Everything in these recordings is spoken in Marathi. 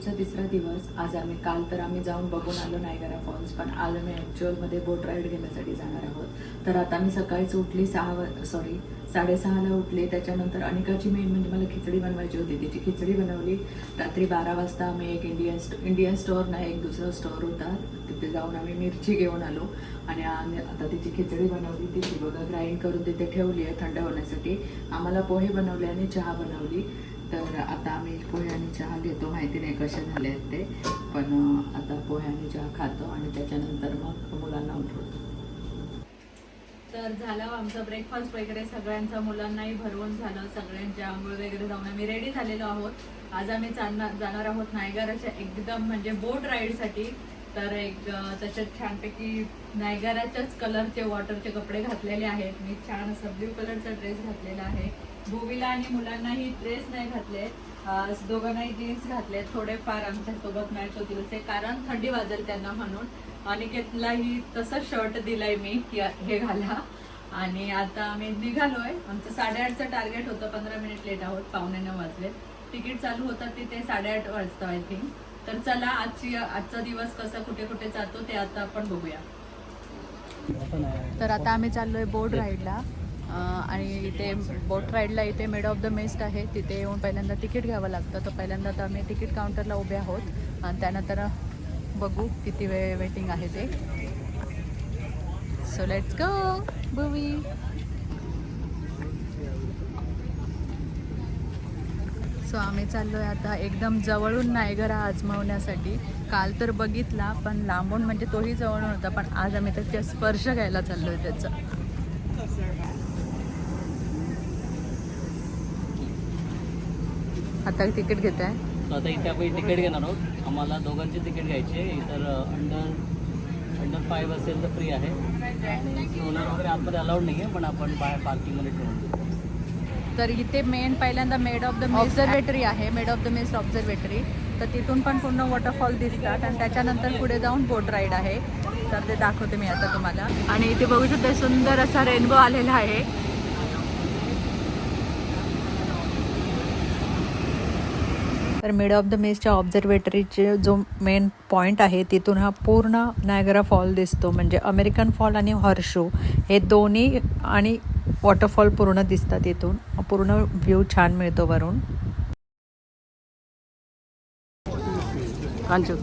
राईडचा तिसरा दिवस आज आम्ही काल तर आम्ही जाऊन बघून आलो नायगरा फॉल्स पण आज आम्ही ॲक्च्युअलमध्ये बोट राईड घेण्यासाठी जाणार आहोत. तर आता मी सकाळीच उठली सहा वा सॉरी साडेसहाला उठले. त्याच्यानंतर अनिकाची मेन म्हणजे मला खिचडी बनवायची होती. तिची खिचडी बनवली. रात्री बारा वाजता आम्ही एक इंडियन स्टो इंडियन स्टोअर नाही एक दुसरा स्टोअर होता. तिथे जाऊन आम्ही मिरची घेऊन आलो. आणि आम्ही आता तिची खिचडी बनवली. तिची बघा ग्राइंड करून तिथे ठेवली आहे थंड होण्यासाठी. आम्हाला पोहे बनवले आणि चहा बनवली. तर आता आम्ही पोहे आणि चहा घेतो माहिती नाही कसे झाले आहेत ते पण आता पोहे आणि चहा खातो आणि त्याच्यानंतर मग मुलांना उठवतो. तर झालं आमचं ब्रेकफास्ट वगैरे सगळ्यांचं मुलांनाही भरवून झालं सगळ्यांच्या आंघोळ वगैरे जाऊन आम्ही रेडी झालेलो आहोत. आज आम्ही चालणार जाणार आहोत नायगराच्या एकदम म्हणजे बोट राईडसाठी तर एक त्याच्यात छानपैकी नायगराच्याच कलरचे वॉटरचे कपडे घातलेले आहेत. मी छान असं ब्ल्यू कलरचा ड्रेस घातलेला आहे. भूवीला आणि मुलांनाही ड्रेस नाही घातले. दोघांनाही जीन्स घातले. थोडेफार आमच्यासोबत मॅच होतील असे कारण थंडी वाजेल त्यांना म्हणून. अनिकेतलाही तसं शर्ट दिलंय मी की हे घाला. आणि आता आम्ही निघालोय. आमचं साडेआठचं टार्गेट होतं. पंधरा मिनिट लेट आहोत. पावणे नऊ वाजले. तिकीट चालू होतं तिथे साडेआठ वाजता आय थिंक तर चला आजची आजचा दिवस कसा कुठे कुठे जातो ते आता आपण बघूया. तर आता आम्ही चाललोय बोट राईडला आणि इथे बोट राईडला इथे मेड ऑफ द मेस्ट आहे. तिथे येऊन पहिल्यांदा तिकीट घ्यावं लागतं. तर पहिल्यांदा तर आम्ही तिकीट काउंटरला उभे आहोत. आणि त्यानंतर बघू किती वेळ वेटिंग आहे ते. सो लेट्स गो बुवी सो आम्ही चाललो आहे आता एकदम जवळून नायगरा आजमावण्यासाठी. काल तर बघितला पण लांबून म्हणजे तोही जवळून होता पण आज आम्ही त्याच्या स्पर्श घ्यायला चाललो आहे त्याचा. आता तिकीट घेत आहे आता इथे आपण तिकीट घेणार आहोत. आम्हाला दोघांची तिकीट घ्यायची आहे. तर अंडर अंडर फाईव्ह असेल तर फ्री आहे. आणि सोलर वगैरे आतमध्ये अलाउड नाही आहे पण आपण बाहेर पार्किंगमध्ये ठेवून देऊ. तर इथे मेन पहिल्यांदा मेड ऑफ द ऑब्झर्वेटरी आहे. Maid of the Mist observatory तर तिथून पण पूर्ण वॉटरफॉल दिसतात. आणि त्याच्यानंतर पुढे जाऊन बोट राईड आहे. तर ते दाखवते मी आता तुम्हाला. आणि इथे बघू शकता सुंदर असा रेनबो आलेला आहे. तर मिड ऑफ द मेसच्या ऑब्झर्वेटरीचे जो मेन पॉईंट आहे तिथून हा पूर्ण नायगरा फॉल दिसतो. म्हणजे अमेरिकन फॉल आणि हॉर्शो हे दोन्ही आणि वॉटरफॉल पूर्ण दिसतात इथून. पूर्ण व्ह्यू छान मिळतो वरून. कांचू.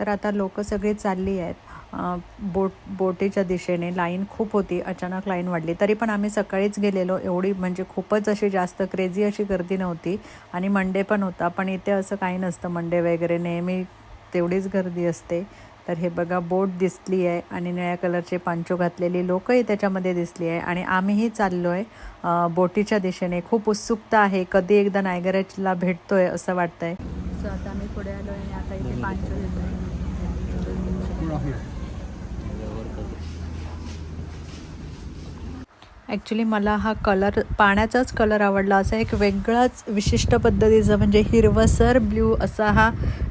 तर आता लोक सगळे चालली आहेत. बोट बोटीच्या दिशेने लाईन खूप होती अचानक लाईन वाढली. तरी पण आम्ही सकाळीच गेलेलो. एवढी म्हणजे खूपच अशी जास्त क्रेझी अशी गर्दी नव्हती आणि मंडे पण होता. पण इथे असं काही नसतं. मंडे वगैरे नेहमी तेवढीच गर्दी असते. तर हे बघा बोट दिसली आहे आणि निळ्या कलरचे पांचो घातलेली लोकंही त्याच्यामध्ये दिसली आहे. आणि आम्हीही चाललो आहे बोटीच्या दिशेने. खूप उत्सुकता आहे. कधी एकदा नायगराला आहे असं वाटतंय. सो आता आम्ही पुढे आलो आणि आता इथे पांचो येतोय. ॲक्च्युली मला हा कलर पाण्याचाच कलर आवडला. असा एक वेगळाच विशिष्ट पद्धतीचा म्हणजे हिरवसर ब्ल्यू असा हा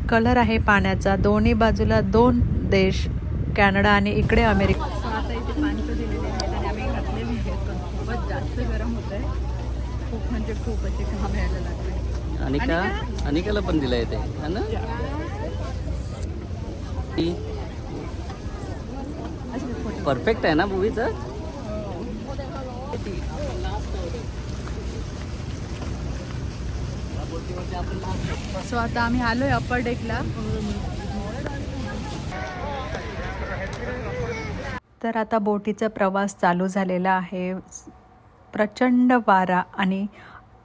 कलर आहे पाण्याचा. दोन्ही बाजूला दोन देश कॅनडा आणि इकडे अमेरिका. आता इथे पाणीचं दिलेले आहेत आणि आम्ही घातलेले आहेत पण खूपच जास्त गरम होत आहे खूप म्हणजे खूप असे घाम यायला अनिका? अनिकाला पण दिलं है ना? परफेक्ट आहे ना मूवीचं सो आता आम्ही आलोय अप्पर डेकला तर आता बोटीचा प्रवास चालू झालेला आहे. प्रचंड वारा आणि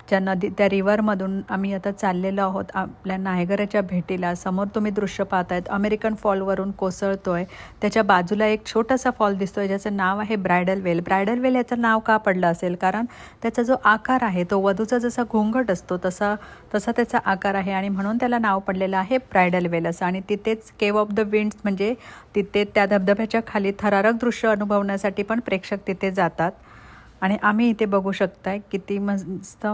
ज्या नदी त्या रिव्हरमधून आम्ही आता चाललेलो आहोत आपल्या नायगराच्या भेटीला. समोर तुम्ही दृश्य पाहतायत. अमेरिकन फॉलवरून कोसळतोय. त्याच्या बाजूला एक छोटासा फॉल दिसतोय. ज्याचं नाव आहे ब्रायडल वेल. ब्रायडल वेल याचं नाव का पडलं असेल? कारण त्याचा जो आकार आहे तो वधूचा जसा घोंगट असतो तसा तसा त्याचा आकार आहे आणि म्हणून त्याला नाव पडलेलं आहे ब्रायडल वेल असं. आणि तिथेच केव ऑफ द विंड्स म्हणजे तिथे त्या धबधब्याच्या खाली थरारक दृश्य अनुभवण्यासाठी पण प्रेक्षक तिथे जातात. आणि आम्ही इथे बघू शकताय किती मस्त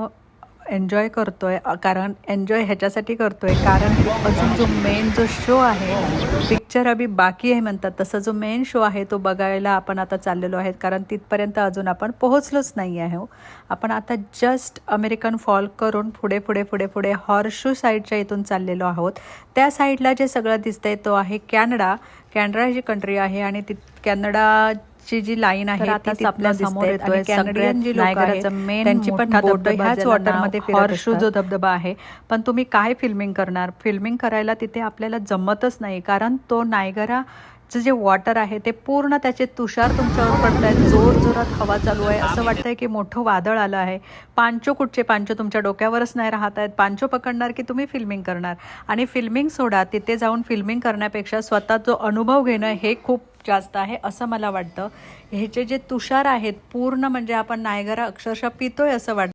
एन्जॉय करतो आहे कारण एन्जॉय ह्याच्यासाठी करतो आहे कारण अजून जो मेन जो शो आहे पिक्चर अभी बाकी आहे म्हणतात तसा जो मेन शो आहे तो बघायला आपण आता चाललेलो आहे कारण तिथपर्यंत अजून आपण पोहोचलोच नाही आहे हो. आपण आता जस्ट अमेरिकन फॉल करून पुढे पुढे पुढे पुढे हॉर्शू साईडच्या इथून चाललेलो आहोत त्या साईडला जे सगळं दिसतंय तो आहे कॅनडा कॅनडा ही कंट्री आहे आणि ती कॅनडाची जी लाईन आहे ती आपल्यासमोर. येतोय कॅनडियन जी लोकं त्यांची पण धबधबा ह्याच वॉटरमध्ये हॉर्शू. जो धबधबा आहे पण तुम्ही काय फिल्मिंग करणार फिल्मिंग करायला तिथे आपल्याला जमतच नाही कारण तो नायगरा चं जे वॉटर आहे ते पूर्ण त्याचे तुषार तुमच्यावर पडत आहेत जोर जोरात हवा चालू आहे. असं वाटतंय की मोठं वादळ आलं आहे. पांचो कुठचे पांचो तुमच्या डोक्यावरच नाही राहत आहेत पांचो पकडणार की तुम्ही फिल्मिंग करणार? आणि फिल्मिंग सोडा. तिथे जाऊन फिल्मिंग करण्यापेक्षा स्वतः जो अनुभव घेणं हे खूप जास्त आहे असं मला वाटतं. ह्याचे जे तुषार आहेत पूर्ण म्हणजे आपण नायगरा अक्षरशः पितोय असं वाटतं.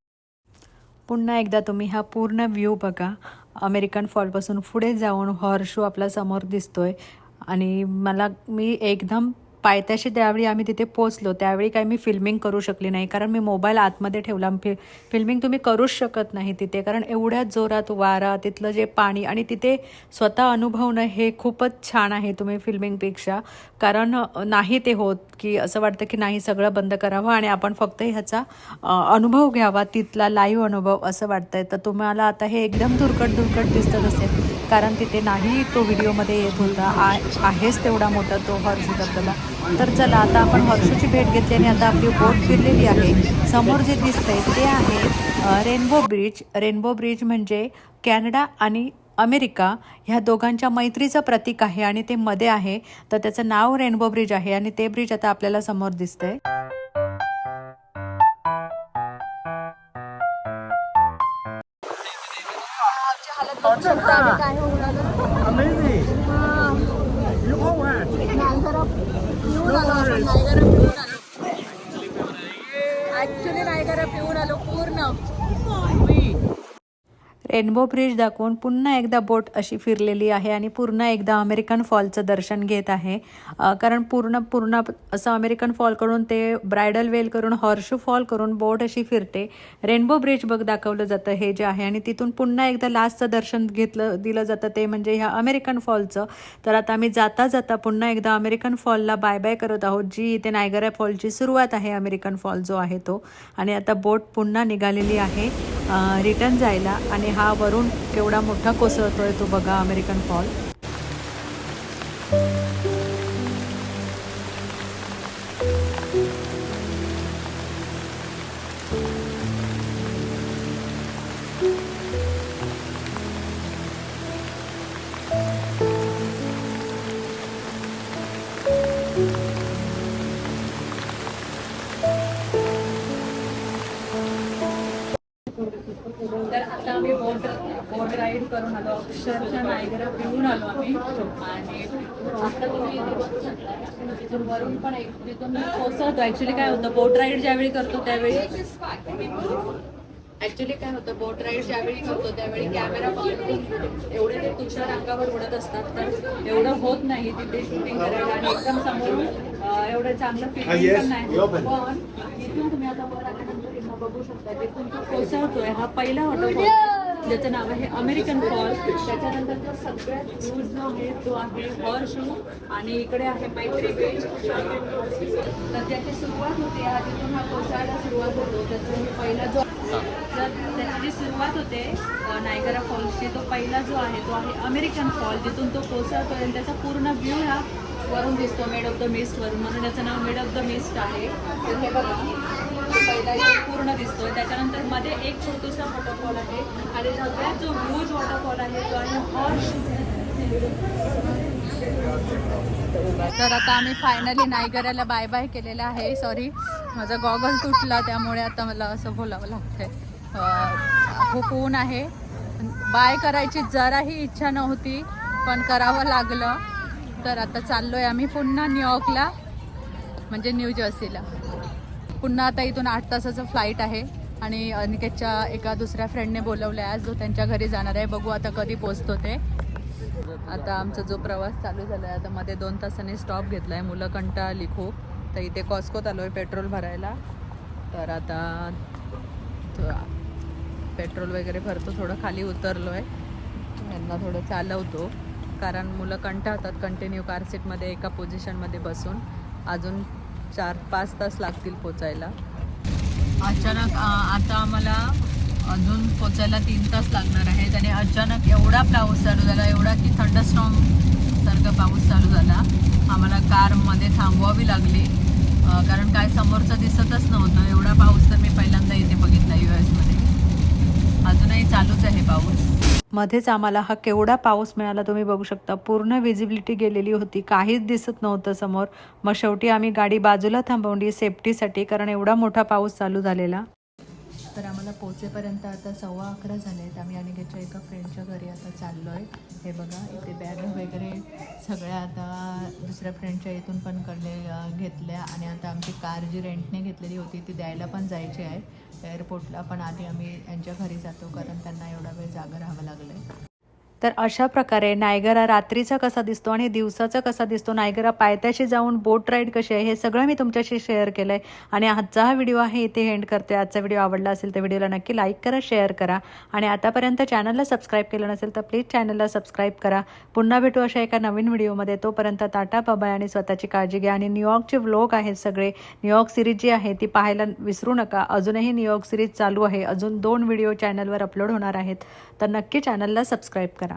पुन्हा एकदा तुम्ही हा पूर्ण व्ह्यू बघा. अमेरिकन फॉलपासून पुढे जाऊन हॉर्शू आपल्यासमोर दिसतोय. आणि मला मी एकदम पायथ्याशी त्यावेळी आम्ही तिथे पोचलो त्यावेळी काही मी फिल्मिंग करू शकली नाही कारण मी मोबाईल आतमध्ये ठेवला. फि फिल्मिंग तुम्ही करूच शकत नाही तिथे कारण एवढ्या जोरात वारा तिथलं जे पाणी आणि तिथे स्वतः अनुभवणं हे खूपच छान आहे तुम्ही फिल्मिंगपेक्षा कारण नाही ते होत की असं वाटतं की नाही सगळं बंद करावं आणि आपण फक्त ह्याचा अनुभव घ्यावा तिथला लाईव्ह अनुभव असं वाटतंय. तर तुम्हाला आता हे एकदम दुर्कट दुर्कट दिसत असेल. कारण तिथे नाही तो व्हिडिओमध्ये येत होता. आ- आहेच तेवढा मोठा तो हॉर्शू धबधबा तर चला आता आपण हॉर्शूची भेट घेतली आणि आता आपली बोट फिरलेली आहे. समोर जे दिसतंय ते आहे रेनबो ब्रिज रेनबो ब्रिज म्हणजे कॅनडा आणि अमेरिका ह्या दोघांच्या मैत्रीचं प्रतीक आहे आणि ते मध्ये आहे. तर त्याचं नाव रेनबो ब्रिज आहे आणि ते ब्रिज आता आपल्याला समोर दिसतंय. ऍक्च्युली नायगरा पिऊन आलो पूर्ण. रेनबो ब्रिज दाखवून पुन्हा एकदा बोट अशी फिरलेली आहे आणि पूर्ण एकदा अमेरिकन फॉलचं दर्शन घेत आहे. कारण पूर्ण पूर्ण असं अमेरिकन फॉल करून ते ब्रायडल वेल करून हॉर्शू फॉल करून बोट अशी फिरते. रेनबो ब्रिज बघ दाखवलं जातं हे जे आहे आणि तिथून पुन्हा एकदा लास्टचं दर्शन घेतलं दिलं जातं ते म्हणजे ह्या अमेरिकन फॉलचं. तर आता आम्ही जाता जाता पुन्हा एकदा अमेरिकन फॉलला बाय बाय करत आहोत जी इथे नायगरा फॉलची सुरुवात आहे अमेरिकन फॉल जो आहे तो. आणि आता बोट पुन्हा निघालेली आहे रिटर्न जायला आणि हा वरून केवढा मोठा कोसळतोय तो बघा अमेरिकन फॉल अक्षरशः नायगरा पिऊन आलो आम्ही. आणि आता तुम्ही इथे बघू शकता. तिथून वरून पण एक तिथून कोसळतो. काय होतं बोट राईड ज्यावेळी करतो त्यावेळी ऍक्च्युली काय होतं बोट राईड ज्यावेळी करतो त्यावेळी कॅमेरा पकडून एवढे ते तुषार अंगावर उडत असतात. तर एवढं होत नाही तिथे शूटिंग करायला. आणि एकदम समोरून अं, एवढं चांगलं फिटिंग पण नाही. पण इथून तुम्ही आता वर आल्यानंतर इथं बघू शकता तिथून तो कोसळतोय. हा पहिला वॉटरफॉल ज्याचं नाव आहे अमेरिकन फॉल त्याच्यानंतरचा सगळ्यात व्ह्यूज जो आहे तो आहे हॉर्शू हो. आणि इकडे आहे मैत्री बेच तर त्याची सुरुवात होते आधी तिथून हा कोसळायला सुरुवात होतो. त्याचा पहिला जो तर त्याची जी सुरुवात होते नायगरा फॉल्सची तो पहिला जो आहे तो आहे अमेरिकन फॉल जिथून तो कोसळतो आणि त्याचा पूर्ण व्ह्यू हा वरून दिसतो मेड ऑफ द मिस्ट वरून. म्हणून त्याचं नाव मेड ऑफ द मिस्ट आहे. तर हे बघा. पहिला पूर्ण दिसतोय. त्याच्यानंतरमध्ये एक छोटूसा वॉटरफॉल आहे आणि सगळ्यात जो ह्यूज वॉटरफॉल आहे तो आहे हॉर्स तर आता आम्ही फायनली नायगराला बाय बाय केलेलं आहे. सॉरी माझा गॉगल तुटला त्यामुळे आता मला असं बोलावं लागतंय. खूप ऊन हो, आहे? बाय करायची जराही इच्छा नव्हती पण करावं लागलं. तर आता चाललोय आम्ही पुन्हा न्यूयॉर्कला म्हणजे न्यू जर्सीला. पुन्हा आता इथून आठ तासाचं फ्लाईट आहे. आणि अनिकेतच्या एका दुसऱ्या फ्रेंडने बोलवलं आहे आज जो त्यांच्या घरी जाणार आहे. बघू आता कधी पोचतो ते. आता आमचा जो प्रवास चालू झाला आहे आता मध्ये दोन तासांनी स्टॉप घेतला आहे मुलं कंटाळली खूप. तर इथे कॉस्कोत आलो आहे पेट्रोल भरायला. तर आता पेट्रोल वगैरे भरतो थोडं खाली उतरलो आहे यांना थोडं चालवतो. कारण मुलं कंटाळतात कंटिन्यू कार सीटमध्ये एका पोझिशनमध्ये बसून. अजून चार पाच तास लागतील पोचायला. अचानक आता आम्हाला अजून पोचायला तीन तास लागणार आहेत आणि अचानक एवढा पाऊस चालू झाला एवढा की थंडस्टॉम सारखा पाऊस चालू झाला. आम्हाला कारमध्ये थांबवावी लागली. कारण काय समोरचं दिसतच नव्हतं. एवढा पाऊस तर मी पहिल्यांदा इथे बघितला यू एसमध्ये अजूनही चालूच आहे पाऊस. मध्येच आम्हाला हा केवढा पाऊस मिळाला तुम्ही बघू शकता. पूर्ण विजिबिलिटी गेलेली होती. काहीच दिसत नव्हतं समोर. मग शेवटी आम्ही गाडी बाजूला थांबवली सेफ्टीसाठी कारण एवढा मोठा पाऊस चालू झालेला. तर आम्हाला पोचेपर्यंत आता सव्वा अकरा झाले आहेत. आम्ही अनिकेतच्या एका फ्रेंडच्या घरी आता चाललो आहे हे बघा इथे बॅग वगैरे सगळ्या आता दुसऱ्या फ्रेंडच्या इथून पण कडले घेतल्या आणि आता आमची कार जी रेंटने घेतलेली होती ती द्यायला पण जायची आहे. एअरपोर्टला पण आधी आम्ही यांच्या घरी जातो कारण त्यांना एवढा वेळ जागा राहावं लागलं आहे तर अशा प्रकारे नायगरा रात्रीचा कसा दिसतो आणि दिवसाचा कसा दिसतो? नायगरा पायथ्याशी जाऊन बोट राईड कशी आहे? हे सगळं मी तुमच्याशी शेअर केलं आहे आणि आजचा हा व्हिडिओ आहे इथे एंड करते. आजचा व्हिडिओ आवडला असेल तर व्हिडिओला नक्की लाईक करा शेअर करा. आणि आतापर्यंत चॅनलला सबस्क्राईब केलं नसेल तर प्लीज चॅनलला सबस्क्राईब करा. पुन्हा भेटू अशा एका नवीन व्हिडिओमध्ये. तोपर्यंत टाटा बाबाय आणि स्वतःची काळजी घ्या. आणि न्यूयॉर्कचे व्लॉग आहेत सगळे. न्यूयॉर्क सिरीज जी आहे ती पाहायला विसरू नका. अजूनही न्यूयॉर्क सिरीज चालू आहे. अजून दोन व्हिडिओ चॅनलवर अपलोड होणार आहेत. तर नक्की चॅनलला सबस्क्राईब करा.